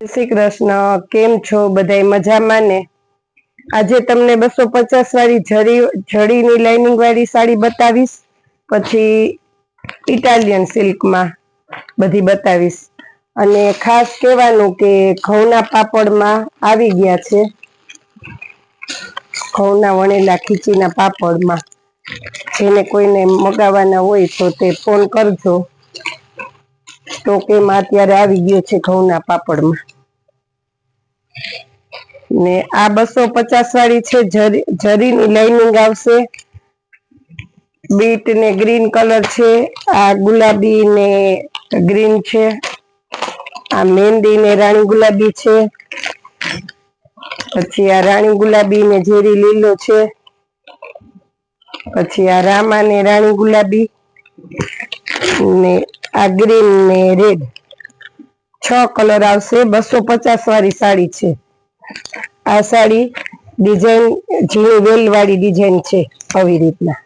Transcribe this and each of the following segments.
શ્રી કૃષ્ણ કેમ છો? બધાય મજામાં ને? આજે તમને બસો પચાસ વાળી જરી જડીની લાઇનિંગ વાળી સાડી બતાવીશ, પછી ઇટાલિયન સિલ્કમાં બધી બતાવીશ. અને ખાસ કહેવાનું કે ઘઉંના પાપડમાં આવી ગયા છે. ઘઉંના વણેલા ખીચીના પાપડમાં. જેને કોઈને મગાવવાના હોય તો તે ફોન કરજો. તો કેમ અત્યારે આવી ગયો છે ઘઉંના પાપડમાં. ને આ બસો પચાસ વાળી છે, જરી, જરીની લાઇનિંગ આવશે. બીટ ને ગ્રીન કલર છે, આ ગુલાબી ને ગ્રીન છે, આ મહેંદી ને રાણી ગુલાબી છે, પછી આ રાણી ગુલાબી ને ઝેરી લીલો છે, પછી આ રામા ને રાણી ગુલાબી, ને આ ગ્રીન ને રેડ છ કલર આવશે. બસો પચાસ વાળી સાડી છે. આ સાડી ડિઝાઇન ઝીણી વેલ વાળી ડિઝાઇન છે આવી રીતના.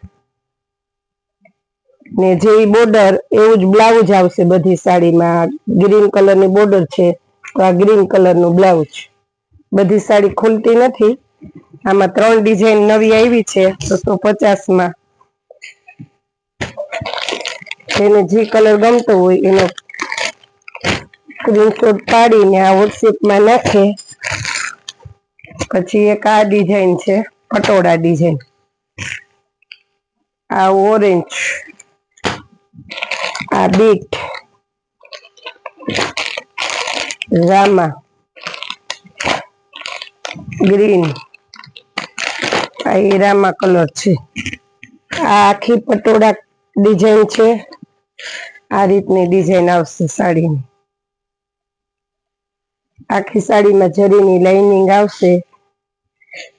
ને જેવી બોર્ડર એવું જ બ્લાઉઝ આવશે બધી સાડીમાં. ગ્રીન કલરની બોર્ડર છે, તો આ ગ્રીન કલરનું બ્લાઉઝ બધી સાડી ખુલતી નથી. આમાં ત્રણ ડિઝાઇન નવી આવી છે, બસો પચાસમાં. જેને જે કલર ગમતો હોય એનો સ્ક્રીનશોટ પાડીને આ વોટ્સએપમાં નાખે. પછી એક આ ડિઝાઇન છે, પટોળા ડિઝાઇન. આ ઓરેન્જ. આ બીટ. રામા. ગ્રીન. આ હીરામાં કલર છે. આ આખી પટોળા ડિઝાઇન છે. આ રીતની ડિઝાઇન આવશે સાડીની. આખી સાડીમાં જરીની લાઇનિંગ આવશે.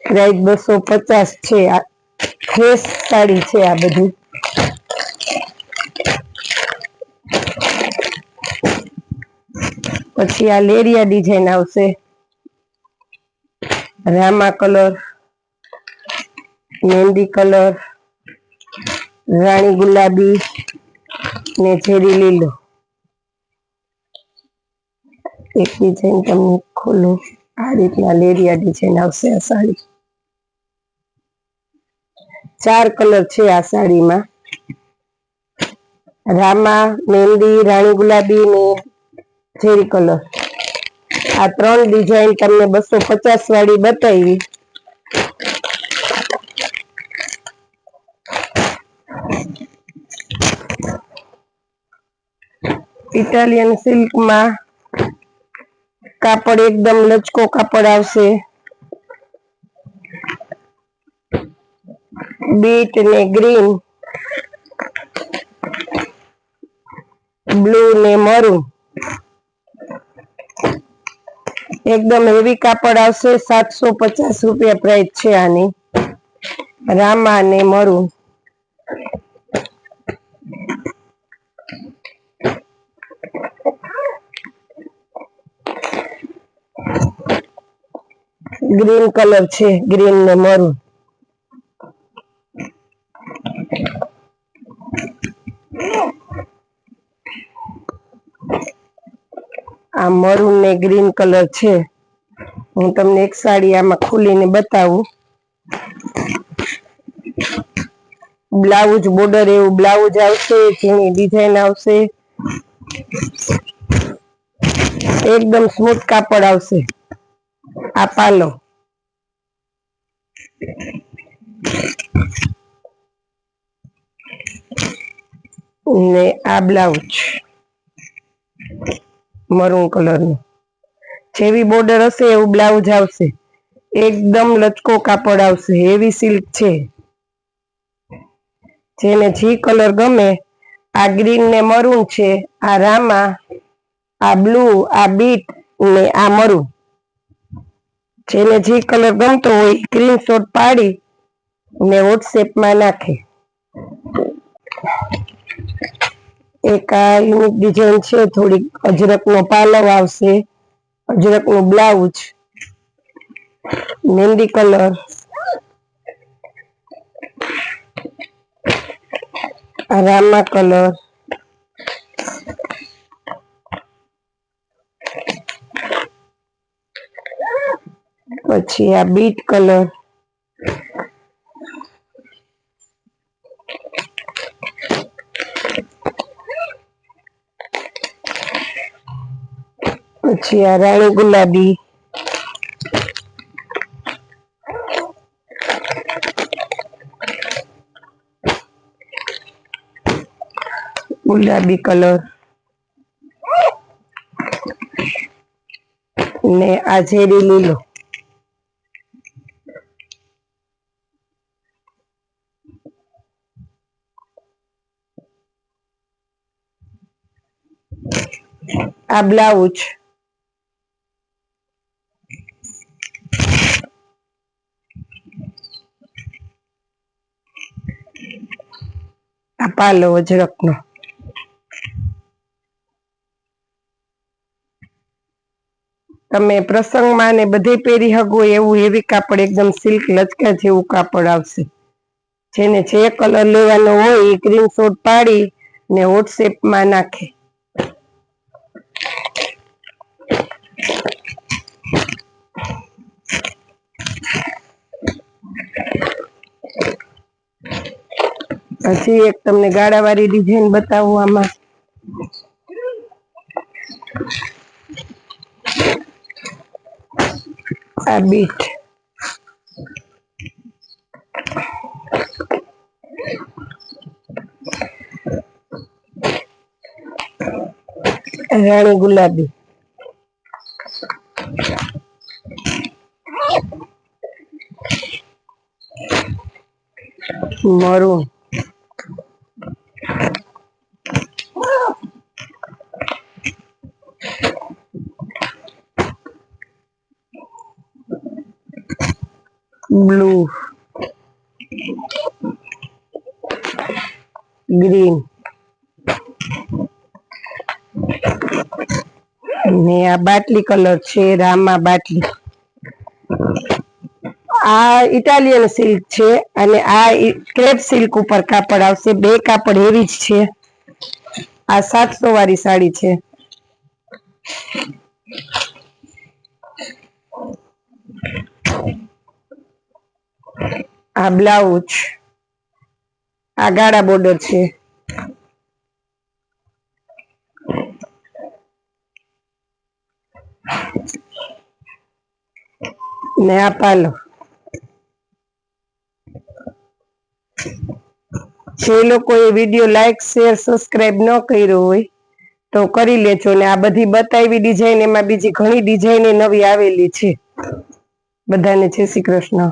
પ્રાઇસ બસો પચાસ છે. આ ફ્રેશ સાડી છે આ બધી. પછી આ લેરિયા ડિઝાઇન આવશે. રામા કલર, મહેંદી કલર, રાણી ગુલાબી ને ઝેરી લીલો. એક ડિઝાઇન તમને ખોલો આ રીતના લેરિયા ડિઝાઇન આવશે આ સાડી. ચાર કલર છે આ સાડીમાં. રામા, મહેંદી, રાણી ગુલાબી ને ઝેરી કલર આ ત્રણ ડિઝાઇન તમને બસો પચાસ વાળી બતાવી. ઇટાલિયન સિલ્કમાં કાપડ એકદમ લચકો કાપડ આવશે. બીટ ને ગ્રીન. બ્લુ ને મરૂન. એકદમ હેવી કાપડ આવશે. સાતસો પચાસ રૂપિયા પ્રાઇસ છે આની. રામા ને મરૂન. ગ્રીન કલર છે ગ્રીન ને મરૂન આ મરૂન ને ગ્રીન કલર છે. હું તમને એક સાડી આમાં ખોલીને બતાવું. બ્લાઉઝ બોર્ડર એવું બ્લાઉઝ આવશે જેની ડિઝાઇન આવશે. એકદમ સ્મૂથ કાપડ આવશે. આ પાલો ને આ બ્લાઉઝ મરૂન કલરનું જેવી બોર્ડર હશે, એવું બ્લાઉઝ આવશે. એકદમ લચકો કાપડ આવશે હેવી સિલ્ક છે. જેને જે કલર ગમે, આ ગ્રીન ને મરૂન છે, આ રામા, આ બ્લુ આ બીટ ને આ મરૂન જેને જે કલર ગમતો હોય સ્ક્રીનશોટ પાડી ને વોટ્સએપમાં નાખે. એક આ યુનિક ડિઝાઇન છે, થોડીક અજરકનો પાલવ આવશે, અજરકનું બ્લાઉઝ મહેંદી કલર રામા કલર પછી આ બીટ કલર. પછી આ રાણી ગુલાબી. ગુલાબી કલર. ને આ ઝેરી લીલો. આ પાલો અજરકનો. તમે પ્રસંગમાં ને બધે પહેરી હગો એવું હેવી કાપડ એકદમ સિલ્ક લચકા જેવું કાપડ આવશે. જેને જે કલર લેવાનો હોય એ સ્ક્રીનશોટ પાડી ને વોટ્સએપમાં નાખે. હજી એક તમને ગાળાવાળી ડિઝાઇન બતાવું આમાં આ બીટ રાણી ગુલાબી. મરૂન બ્લુ ગ્રીન ને આ બાટલી કલર છે, રામા બાટલી. આ ઇટાલિયન સિલ્ક છે અને આ ક્રેપ સિલ્ક ઉપર કાપડ આવશે. બે કાપડ એવી જ છે. આ સાતસો વાળી સાડી છે. આ બ્લાઉઝ. આ ગાળા બોર્ડર છે. ને આ પાલો. જે લોકોએ વીડિયો લાઈક શેર સબસ્ક્રાઇબ ન કર્યો હોય, તો કરી લેજો ને આ બધી બતાવી ડિઝાઇન એમાં બીજી ઘણી ડિઝાઇન નવી આવેલી છે. બધાને જય શ્રી કૃષ્ણ.